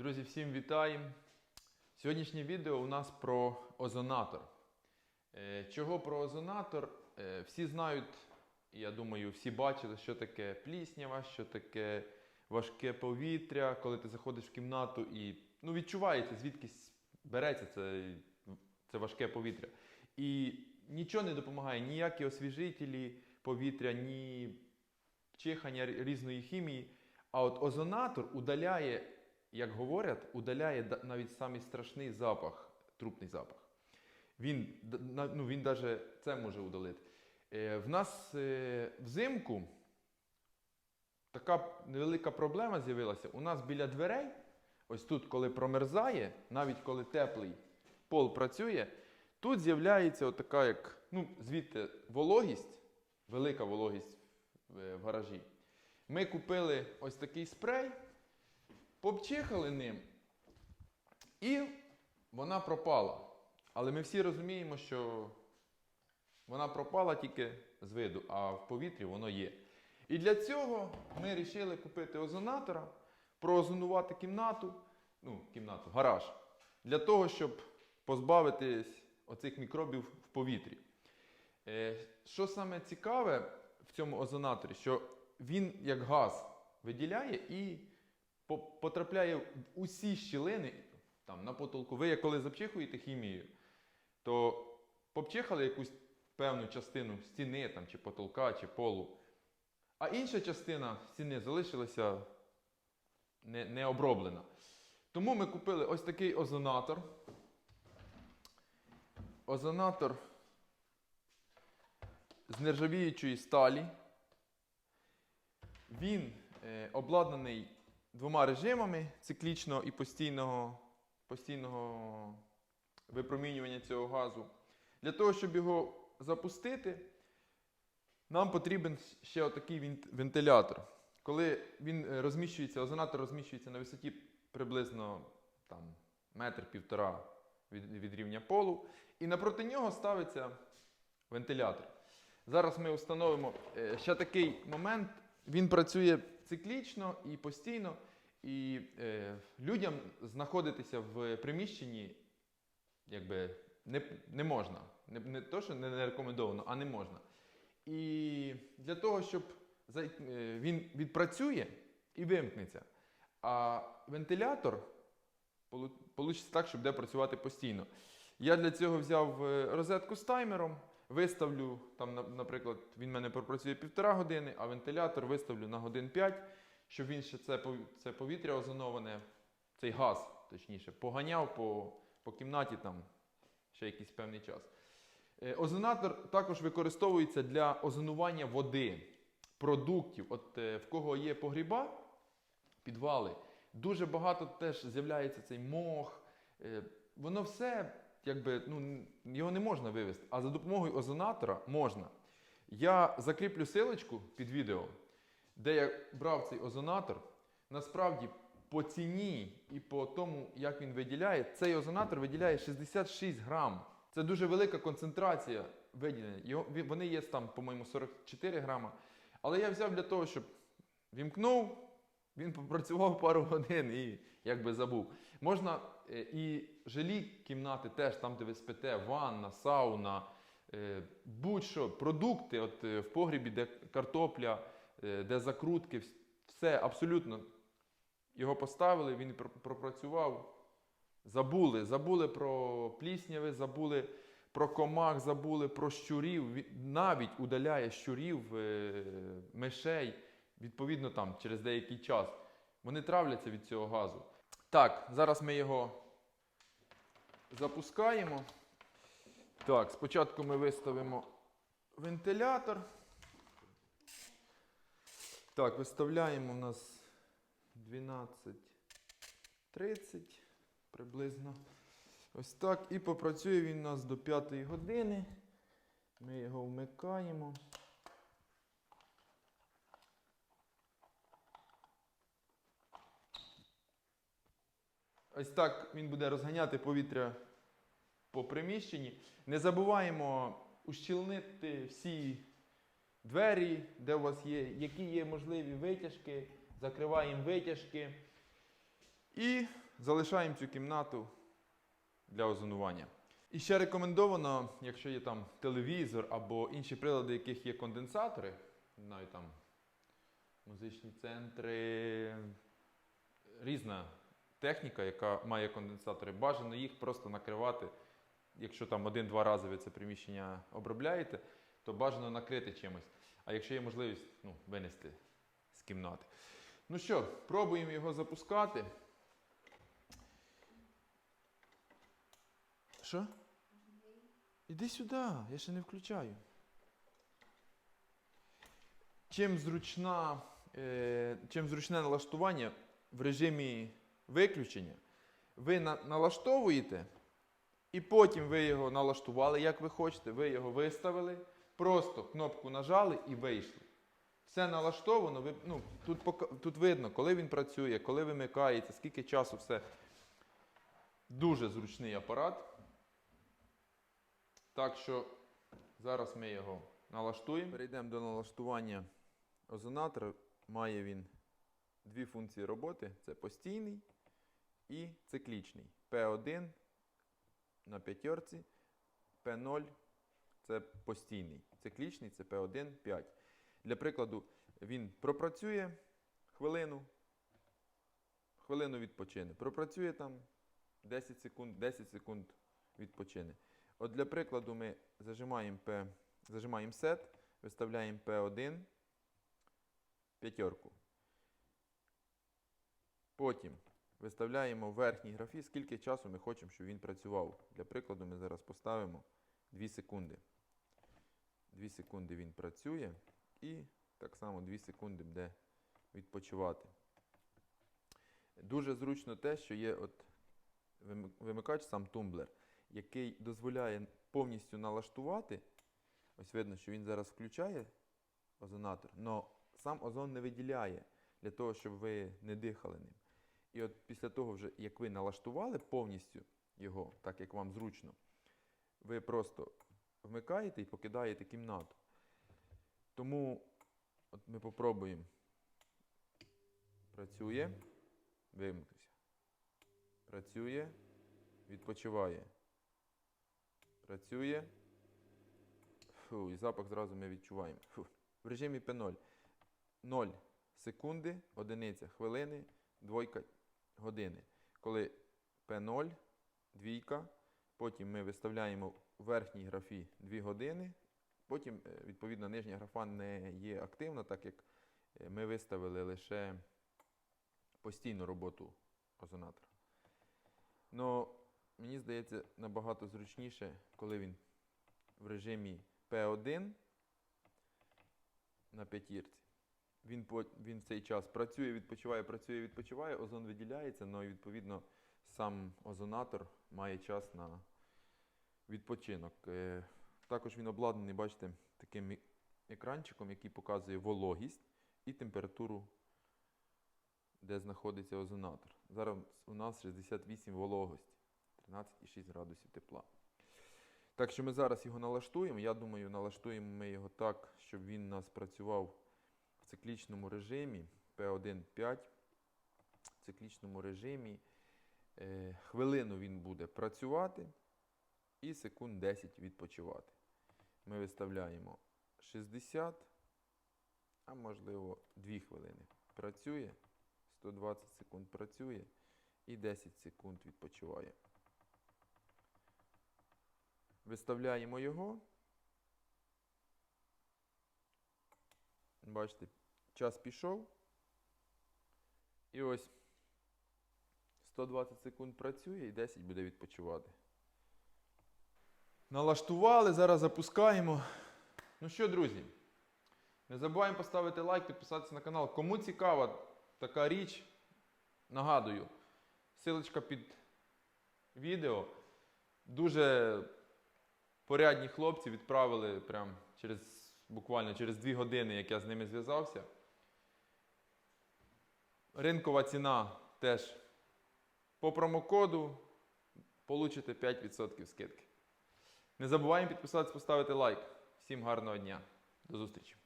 Друзі, всім вітаємо! Сьогоднішнє відео у нас про озонатор. Е, Чого про озонатор? Е, Всі знають, я думаю, всі бачили, що таке пліснява, що таке важке повітря, коли ти заходиш в кімнату і ну, відчувається, звідкись береться це, це важке повітря. І нічого не допомагає, ніякі освіжителі повітря, ні чихання різної хімії. А от озонатор удаляє, як говорять, удаляє навіть самий страшний запах, трупний запах. Він, ну, він навіть це може удалити. Е, В нас е, взимку така невелика проблема з'явилася. У нас біля дверей, ось тут, коли промерзає, навіть коли теплий пол працює, тут з'являється отака, як, ну, звідти вологість, велика вологість в, в гаражі. Ми купили ось такий спрей, попчихали ним, і вона пропала. Але ми всі розуміємо, що вона пропала тільки з виду, а в повітрі воно є. І для цього ми вирішили купити озонатора, проозонувати кімнату, ну, кімнату, гараж, для того, щоб позбавитись оцих мікробів в повітрі. Е, Що саме цікаве в цьому озонаторі, що він як газ виділяє і потрапляє в усі щілини там, на потолку. Ви коли запчихуєте хімією, то попчихали якусь певну частину стіни там, чи потолка, чи полу, а інша частина стіни залишилася не, не оброблена. Тому ми купили ось такий озонатор. Озонатор з нержавіючої сталі. Він е, обладнаний двома режимами циклічного і постійного, постійного випромінювання цього газу. Для того, щоб його запустити, нам потрібен ще отакий вентилятор. Коли він е, розміщується, озонатор розміщується на висоті приблизно там, метр-півтора від, від рівня полу, і напроти нього ставиться вентилятор. Зараз ми встановимо е, ще такий момент. Він працює циклічно і постійно, і е, людям знаходитися в приміщенні якби, не, не можна. Не, не то, що не, рекомендовано, а не можна. І для того, щоб зай- е, він відпрацює і вимкнеться. А вентилятор вийде так, щоб буде працювати постійно. Я для цього взяв е, розетку з таймером, виставлю, там, наприклад, він в мене пропрацює півтора години, а вентилятор виставлю на годин 5, щоб він ще це, це повітря озоноване, цей газ, точніше, поганяв по, по кімнаті там ще якийсь певний час. Е, Озонатор також використовується для озонування води, продуктів. От е, в кого є погріба, підвали, дуже багато теж з'являється цей мох. е, Воно все, якби, ну, його не можна вивезти, а за допомогою озонатора можна. Я закріплю силочку під відео, де я брав цей озонатор. Насправді, по ціні і по тому, як він виділяє, цей озонатор виділяє 66 грам. Це дуже велика концентрація виділення. Його, вони є там, по-моєму, 44 грама. Але я взяв для того, щоб вімкнув, він попрацював пару годин і якби забув. Можна е, і жилі кімнати теж, там, де ви спите, ванна, сауна, е, будь-що, продукти, от е, в погрібі, де картопля, де закрутки, все абсолютно. Його поставили, він пропрацював. Забули, забули про плісняви, забули про комах, забули про щурів. Ві- Навіть удаляє щурів, мишей, відповідно, там через деякий час. Вони травляться від цього газу. Так, зараз ми його запускаємо. Так, спочатку ми виставимо вентилятор. Так, виставляємо у нас 12.30 приблизно. Ось так. І попрацює він у нас до 5 години. Ми його вмикаємо. Ось так він буде розганяти повітря по приміщенні. Не забуваємо ущільнити всі двері, де у вас є, які є можливі витяжки. Закриваємо витяжки. І залишаємо цю кімнату для озонування. І ще рекомендовано, якщо є там телевізор або інші прилади, яких є конденсатори, навіть там музичні центри, різна техніка, яка має конденсатори, бажано їх просто накривати. Якщо там один-два рази ви це приміщення обробляєте, то бажано накрити чимось. А якщо є можливість, ну, винести з кімнати. Ну що, пробуємо його запускати. Що? Іди сюди, я ще не включаю. Чим, зручна, е, чим зручне налаштування в режимі виключення, ви на, налаштовуєте, і потім ви його налаштували, як ви хочете, ви його виставили, просто кнопку нажали і вийшли. Все налаштовано, ви, ну, тут, тут видно, коли він працює, коли вимикається, скільки часу все. Дуже зручний апарат. Так що зараз ми його налаштуємо. Перейдемо до налаштування озонатора. Має він дві функції роботи: це постійний і циклічний. P1 на п'ятерці, P0 це постійний. Циклічний це P1 5. Для прикладу, він пропрацює хвилину, хвилину відпочине. Пропрацює там 10 секунд, 10 секунд відпочине. От для прикладу ми зажимаємо, P, зажимаємо set, виставляємо P1, п'ятерку. Потім виставляємо в верхній графі, скільки часу ми хочемо, щоб він працював. Для прикладу ми зараз поставимо 2 секунди. 2 секунди він працює і так само 2 секунди буде відпочивати. Дуже зручно те, що є от вимикач сам тумблер, який дозволяє повністю налаштувати. Ось видно, що він зараз включає озонатор, але сам озон не виділяє для того, щоб ви не дихали ним. І от після того, вже, як ви налаштували повністю його, так як вам зручно, ви просто вмикаєте і покидаєте кімнату. Тому от ми попробуємо. Працює, вимкнувся. Працює, відпочиває. Працює. Фу, і запах зразу ми відчуваємо. Фу. В режимі P0. 0 секунди, одиниця хвилини, двойка години. Коли P0, двійка, потім ми виставляємо в верхній графі 2 години, потім, е, відповідно, нижня графа не є активна, так як е, ми виставили лише постійну роботу озонатора. Но мені здається набагато зручніше, коли він в режимі P1 на п'ятірці. Він, по- він в цей час працює, відпочиває, працює, відпочиває, озон виділяється, але відповідно сам озонатор має час на відпочинок. Е, Також він обладнаний, бачите, таким екранчиком, який показує вологість і температуру, де знаходиться озонатор. Зараз у нас 68 вологості, 13,6 градусів тепла. Так що ми зараз його налаштуємо. Я думаю, налаштуємо ми його так, щоб він нас працював циклічному режимі P1-5. В циклічному режимі е, хвилину він буде працювати і секунд 10 відпочивати. Ми виставляємо 60, а можливо 2 хвилини. Працює, 120 секунд працює і 10 секунд відпочиває. Виставляємо його. Бачите, час пішов. І ось 120 секунд працює і 10 буде відпочивати. Налаштували, зараз запускаємо. Ну що, друзі, не забуваємо поставити лайк, підписатися на канал. Кому цікава така річ, нагадую, силочка під відео. Дуже порядні хлопці відправили прям через буквально через 2 години, як я з ними зв'язався. Ринкова ціна теж по промокоду получите 5% скидки. Не забуваємо підписатися, поставити лайк. Всім гарного дня. До зустрічі!